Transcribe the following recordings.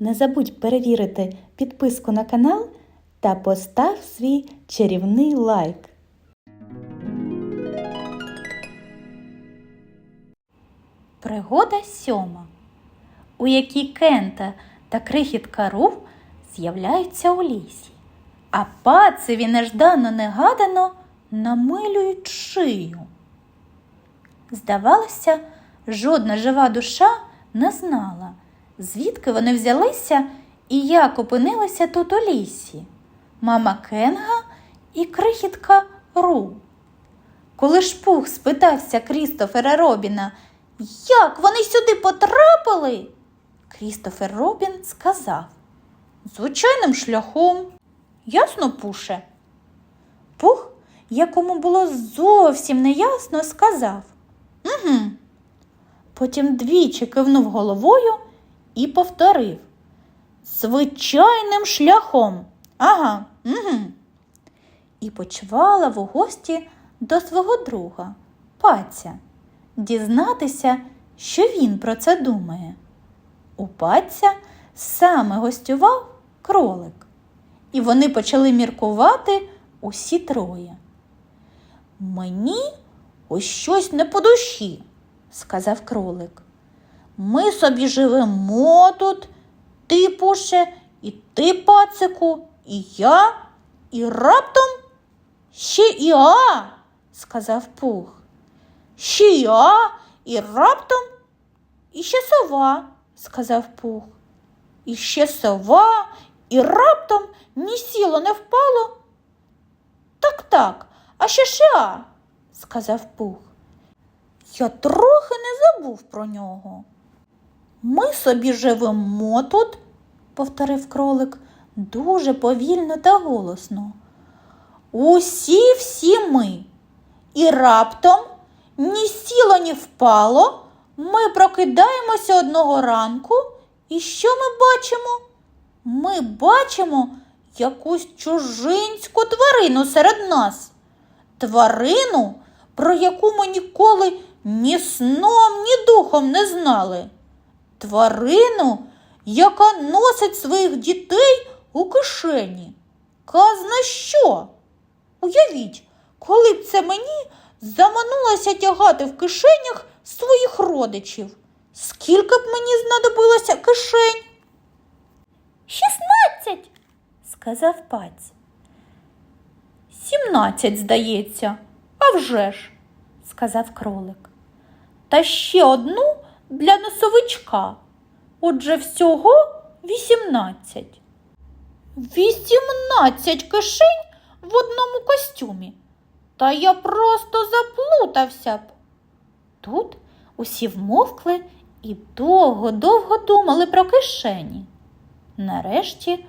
Не забудь перевірити підписку на канал та постав свій чарівний лайк. Пригода сьома, у якій Кента та крихітка Ру з'являються у лісі, а пацеві неждано негадано намилюють шию. Здавалося, жодна жива душа не знала, звідки вони взялися і як опинилися тут у лісі. Мама Кенга і крихітка Ру. Коли ж Пух спитався Крістофера Робіна, як вони сюди потрапили, Крістофер Робін сказав звичайним шляхом. Ясно, Пуше? Пух, якому було зовсім неясно, сказав Угу. Потім двічі кивнув головою і повторив Звичайним шляхом. Ага, угу. І почвала у гості до свого друга, паця, дізнатися, що він про це думає. У паця саме гостював кролик, і вони почали міркувати усі троє. Мені ось щось не по душі, сказав кролик. Ми собі живемо тут, ти, Пуше, і ти, пацику, і я, і раптом ще і а, сказав Пух. Ще і а, і раптом і ще сова, сказав Пух. І ще сова, і раптом ні сіло не впало. Так, так, а ще ша, сказав Пух. Я трохи не забув про нього. Ми собі живемо тут, повторив кролик дуже повільно та голосно. Усі всі ми. І раптом ні сіло, ні впало. Ми прокидаємося одного ранку, і що ми бачимо? Ми бачимо якусь чужинську тварину серед нас. Тварину, про яку ми ніколи ні сном, ні духом не знали. Тварину, яка носить своїх дітей у кишені. Казна що? Уявіть, коли б це мені заманулося тягати в кишенях своїх родичів. Скільки б мені знадобилося кишень? Шістнадцять, сказав паць. Сімнадцять, здається, а вже ж, сказав кролик. Та ще одну для носовичка. Отже, всього вісімнадцять. Вісімнадцять кишень в одному костюмі. Та я просто заплутався б. Тут усі вмовкли і довго-довго думали про кишені. Нарешті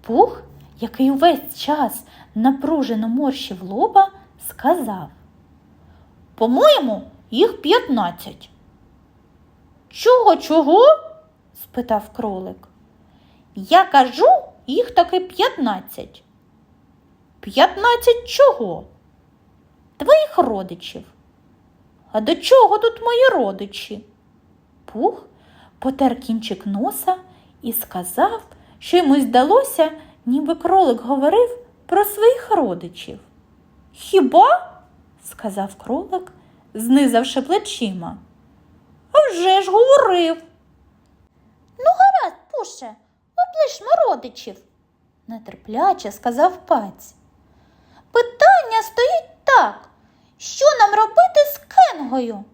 пух, який увесь час напружено морщив лоба, сказав По-моєму, їх п'ятнадцять. Чого, чого? спитав кролик. Я кажу, їх таки п'ятнадцять. П'ятнадцять чого? Твоїх родичів. А до чого тут мої родичі? Пух потер кінчик носа і сказав, що йому здалося, ніби кролик говорив про своїх родичів. Хіба? сказав кролик, знизавши плечима. А вже ж говорив. Ну, гаразд, Пуше, облишмо родичів, нетерпляче сказав паць. Питання стоїть так. Що нам робити з Кенгою?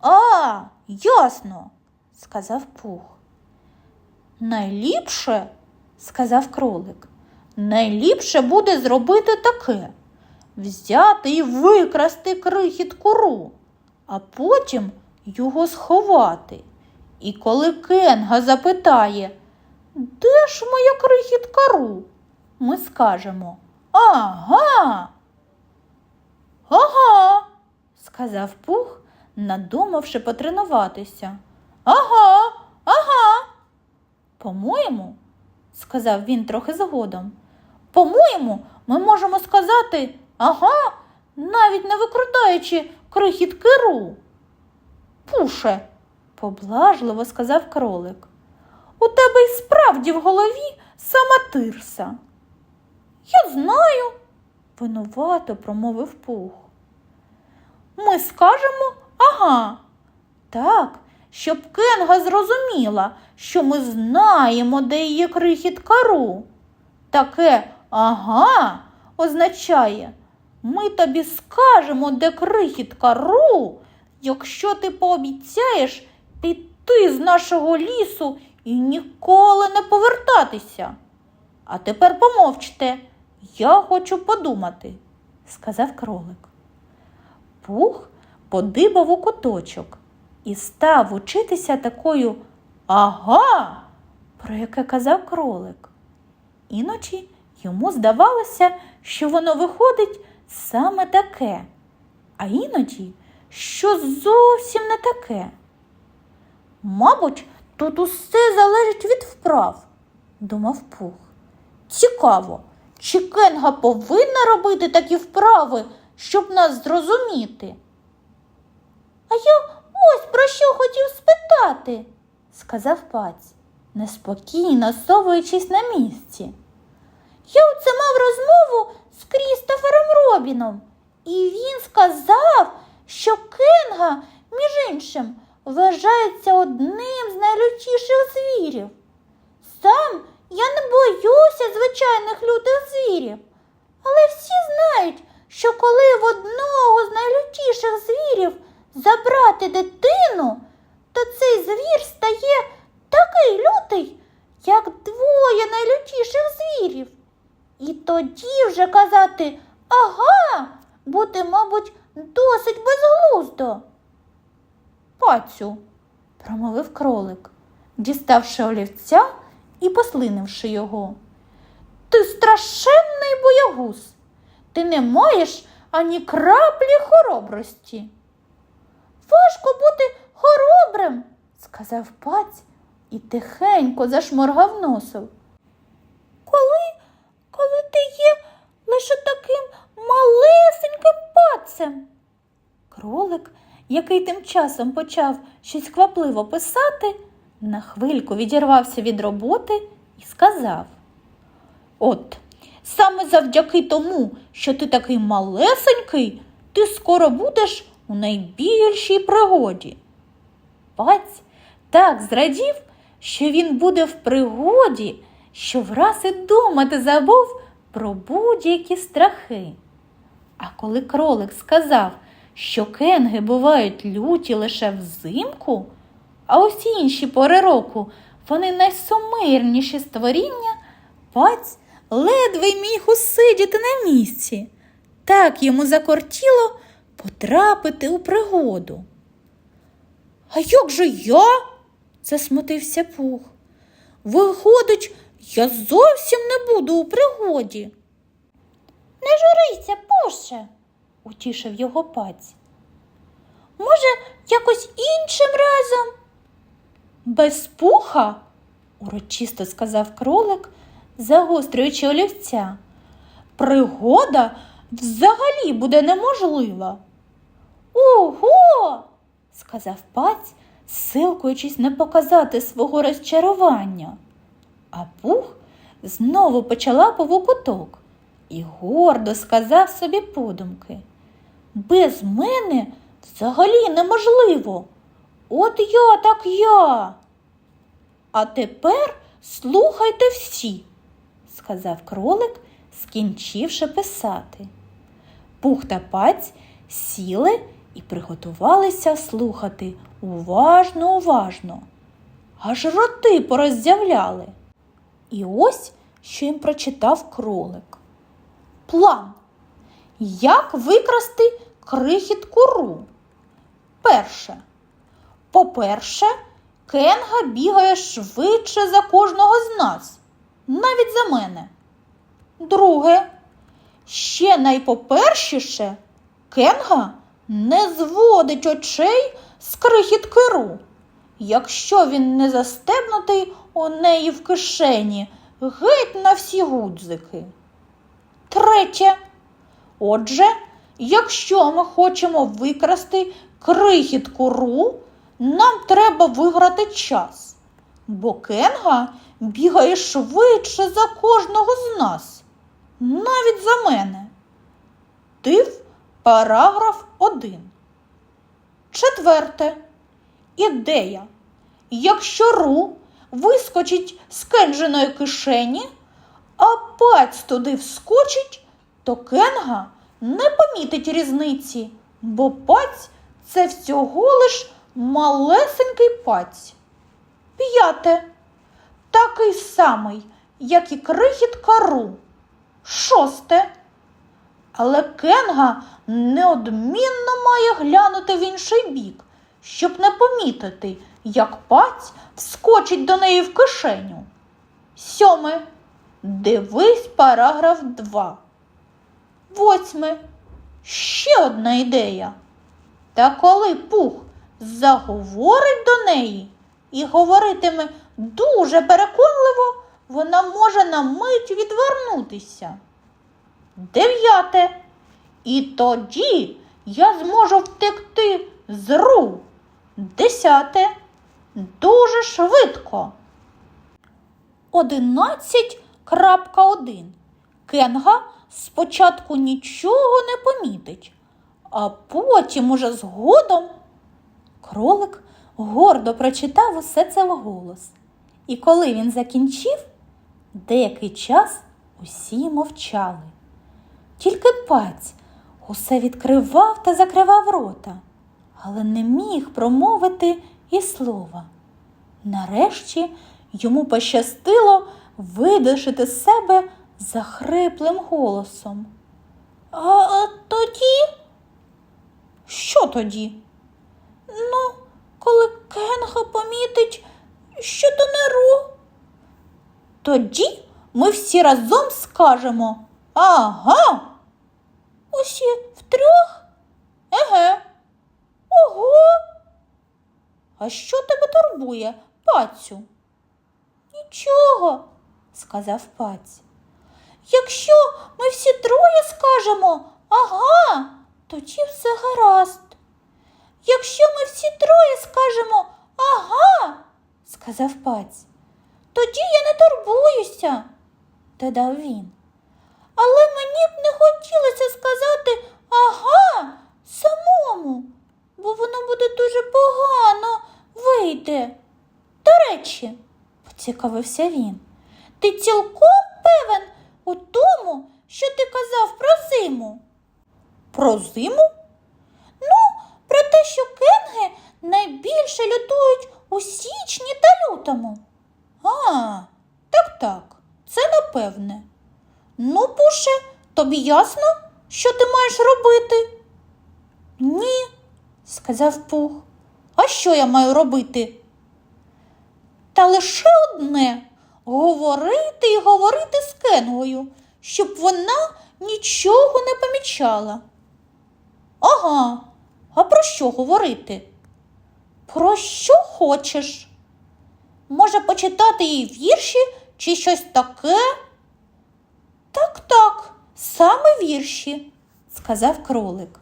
А, ясно, сказав Пух. Найліпше, сказав кролик, найліпше буде зробити таке взяти і викрасти крихітку ру, а потім його сховати. І коли Кенга запитає, де ж моя крихітка ру? Ми скажемо Ага. Ага, сказав Пух, надумавши потренуватися. Ага, ага. По-моєму, сказав він трохи згодом. По-моєму, ми можемо сказати ага, навіть не викрадаючи крихітки ру. Пуше, поблажливо сказав кролик. у тебе й справді в голові сама тирса. Я знаю, винувато промовив пух. Ми скажемо ага. Так, щоб Кенга зрозуміла, що ми знаємо, де її крихітка Ру. Таке ага означає, ми тобі скажемо, де крихітка Ру, якщо ти пообіцяєш піти з нашого лісу і ніколи не повертатися. А тепер помовчте, я хочу подумати, сказав кролик. Пух подибав у куточок і став учитися такою ага, про яке казав кролик. Іноді йому здавалося, що воно виходить саме таке, а іноді, що зовсім не таке. Мабуть, тут усе залежить від вправ, думав Пух. Цікаво, чи Кенга повинна робити такі вправи, щоб нас зрозуміти? А я ось про що хотів спитати, сказав паць, неспокійно совуючись на місці. Я оце мав розмову з Крістофером Робіном, і він сказав, що Кенга, між іншим, вважається одним з найлютіших звірів. Сам я не боюся звичайних лютих звірів, але всі знають, що коли в одного з найлютіших звірів забрати дитину, то цей звір стає такий лютий, як двоє найлютіших звірів. І тоді вже казати ага, буде, мабуть, досить безглуздо. Пацю, промовив кролик, діставши олівця і послинивши його. Ти страшенний боягуз. Ти не маєш ані краплі хоробрості. Важко бути хоробрим, сказав паць і тихенько зашморгав носом. Коли, коли ти є лише таким малесеньким пацем. Кролик, який тим часом почав щось квапливо писати, на хвильку відірвався від роботи і сказав: От, саме завдяки тому, що ти такий малесенький, ти скоро будеш у найбільшій пригоді. Паць так зрадів, що він буде в пригоді, що враз і думати забув про будь-які страхи. А коли кролик сказав, що кенги бувають люті лише взимку, а усі інші пори року вони найсумирніші створіння, паць ледве міг усидіти на місці. Так йому закортіло потрапити у пригоду. А як же я? засмутився пух. Виходить, я зовсім не буду у пригоді. Не журися, Пуше, утішив його паць. Може, якось іншим разом? Без пуха, урочисто сказав кролик, загострюючи олівця. Пригода взагалі буде неможлива. Ого, сказав паць, силкуючись не показати свого розчарування. А пух знову почала повукуток і гордо сказав собі подумки. Без мене взагалі неможливо. От я так я. А тепер слухайте всі, сказав кролик, скінчивши писати. Пух та паць сіли і приготувалися слухати уважно, уважно, аж роти пороззявляли. І ось що їм прочитав кролик. План. Як викрасти крихітку ру? Перше. По-перше, Кенга бігає швидше за кожного з нас, навіть за мене. Друге, ще найпопершіше, Кенга не зводить очей з крихітки ру, якщо він не застебнутий у неї в кишені геть на всі гудзики. Третє. Отже, якщо ми хочемо викрасти крихітку ру, нам треба виграти час. бо Кенга бігає швидше за кожного з нас, навіть за мене. Тив параграф 1. Четверте. Ідея. Якщо Ру вискочить з кенжиної кишені, а паць туди вскочить, то Кенга не помітить різниці, бо паць це всього лиш малесенький паць. П'яте. Такий самий, як і крихітка Ру. Шосте. Але Кенга неодмінно має глянути в інший бік, щоб не помітити, як паць вскочить до неї в кишеню. Сьоме. Дивись параграф 2. Восьме. Ще одна ідея. Та коли пух заговорить до неї і говоритиме дуже переконливо, вона може на мить відвернутися. Дев'яте. І тоді я зможу втекти з ру. Десяте. Дуже швидко. 11.1. Кенга спочатку нічого не помітить, а потім уже згодом кролик гордо прочитав усе це вголос. І коли він закінчив, деякий час усі мовчали. Тільки паць усе відкривав та закривав рота, але не міг промовити і слова. Нарешті йому пощастило видишити з себе захриплим голосом. А тоді? Що тоді? Ну, коли Кенга помітить, що то не ру. Тоді ми всі разом скажемо Ага. Усі втрьох? Еге. Ого. А що тебе турбує, пацю? Нічого, сказав паць. Якщо ми всі троє скажемо ага, тоді все гаразд. Якщо ми всі троє скажемо ага, сказав паць, тоді я не турбуюся, додав він. Але мені б не хотілося сказати ага самому, бо воно буде дуже погано вийде. До речі, поцікавився він, ти цілком певен у тому, що ти казав про зиму? Про зиму? Ну, про те, що кенги найбільше лютують у січні та лютому. А, так так, це напевне. Ну, Пуше, тобі ясно, що ти маєш робити? Ні, сказав Пух. А що я маю робити? Та лише одне говорити і говорити з Кенгою, щоб вона нічого не помічала. Ага, а про що говорити? Про що хочеш? Може, почитати їй вірші чи щось таке? Так, так, саме вірші, сказав кролик.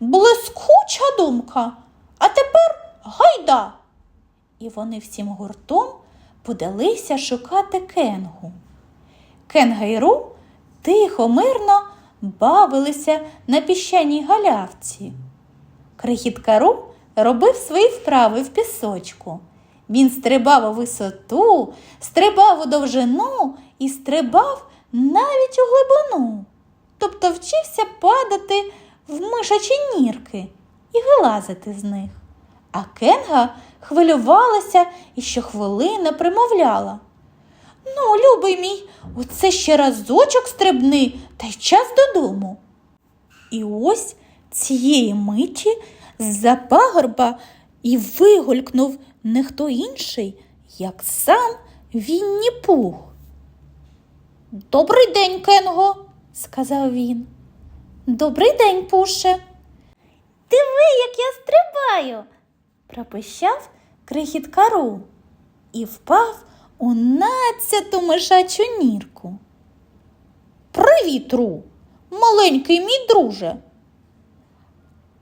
Блискуча думка, а тепер гайда. І вони всім гуртом подалися шукати кенгу. Кенга і Ру тихо, мирно бавилися на піщаній галявці. Крихітка Ру робив свої вправи в пісочку. Він стрибав у висоту, стрибав у довжину і стрибав навіть у глибину, тобто вчився падати в мишачі нірки і вилазити з них. А Кенга хвилювалася і щохвилини примовляла. Ну, любий мій, оце ще разочок стрибни та й час додому. І ось цієї миті з-за пагорба і вигулькнув не хто інший, як сам Вінні Пух. Добрий день, Кенго, сказав він. Добрий день, Пуше. Диви, як я стрибаю, пропищав крихітка Ру і впав у надцяту мишачу нірку. Привіт, Ру, маленький мій друже.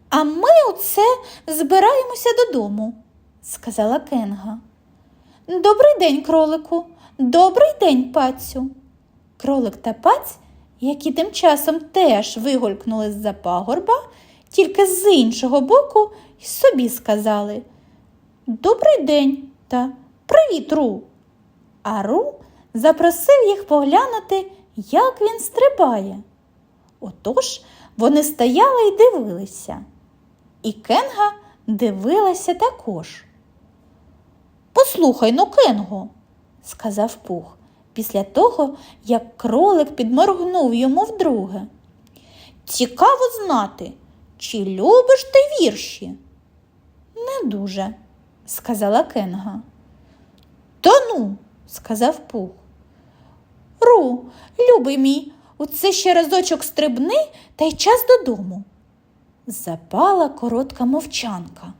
А ми оце збираємося додому, сказала Кенга. Добрий день, кролику. Добрий день, пацю. Кролик та паць, які тим часом теж вигулькнули з-за пагорба, тільки з іншого боку й собі сказали Добрий день та Привіт, Ру. А Ру запросив їх поглянути, як він стрибає. Отож вони стояли й дивилися. І Кенга дивилася також. Послухай ну, Кенго, сказав Пух, після того, як кролик підморгнув йому вдруге. Цікаво знати, чи любиш ти вірші? Не дуже, сказала Кенга. Та ну, сказав Пух. Ру, любий мій, оце ще разочок стрибни та й час додому. Запала коротка мовчанка.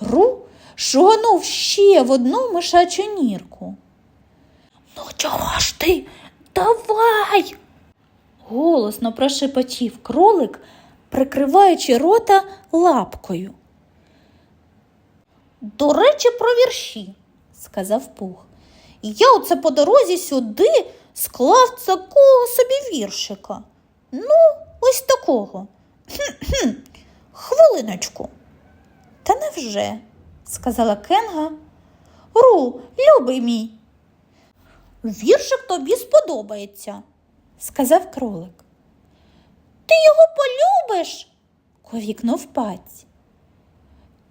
Ру шуганув ще в одну мишачу нірку. Ну, чого ж ти? Давай. голосно прошепотів кролик, прикриваючи рота лапкою. До речі, про вірші, сказав Пух. Я оце по дорозі сюди склав такого собі віршика. Ну, ось такого. Хм-хм, хвилиночку. Та невже, сказала Кенга. Ру, любий мій. Віршик тобі сподобається, сказав кролик. Ти його полюбиш? ковікнув паць.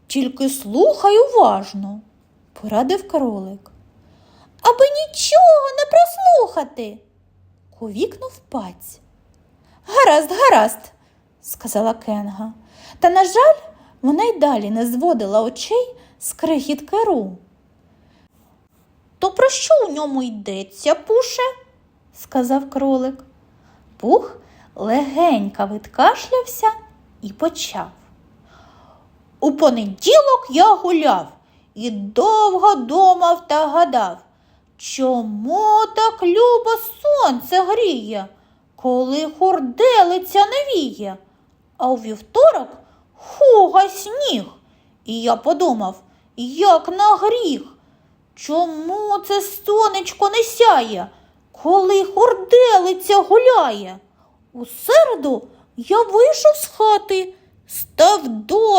Тільки слухай уважно, порадив кролик. Аби нічого не прослухати, ковікнув паць. Гаразд, гаразд, сказала Кенга. Та, на жаль, вона й далі не зводила очей з крихітки Ру. То про що у ньому йдеться, пуше? сказав кролик. Пух легенько відкашлявся і почав. У понеділок я гуляв і довго думав та гадав, чому так любо сонце гріє, коли хурделиця не віє, а у вівторок хуга сніг. І я подумав, як на гріх, чому це сонечко не сяє, коли хурделиця гуляє? У середу я вийшов з хати, став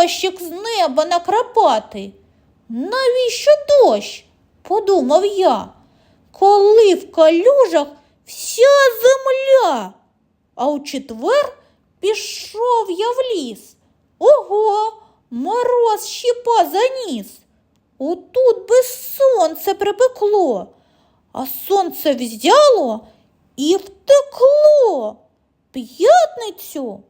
дощик з неба накрапати. Навіщо дощ? подумав я, коли в калюжах вся земля. А у четвер пішов я в ліс. Ого, мороз щіпа заніс. Отут би сонце припекло, а сонце взяло і втекло. П'ятницю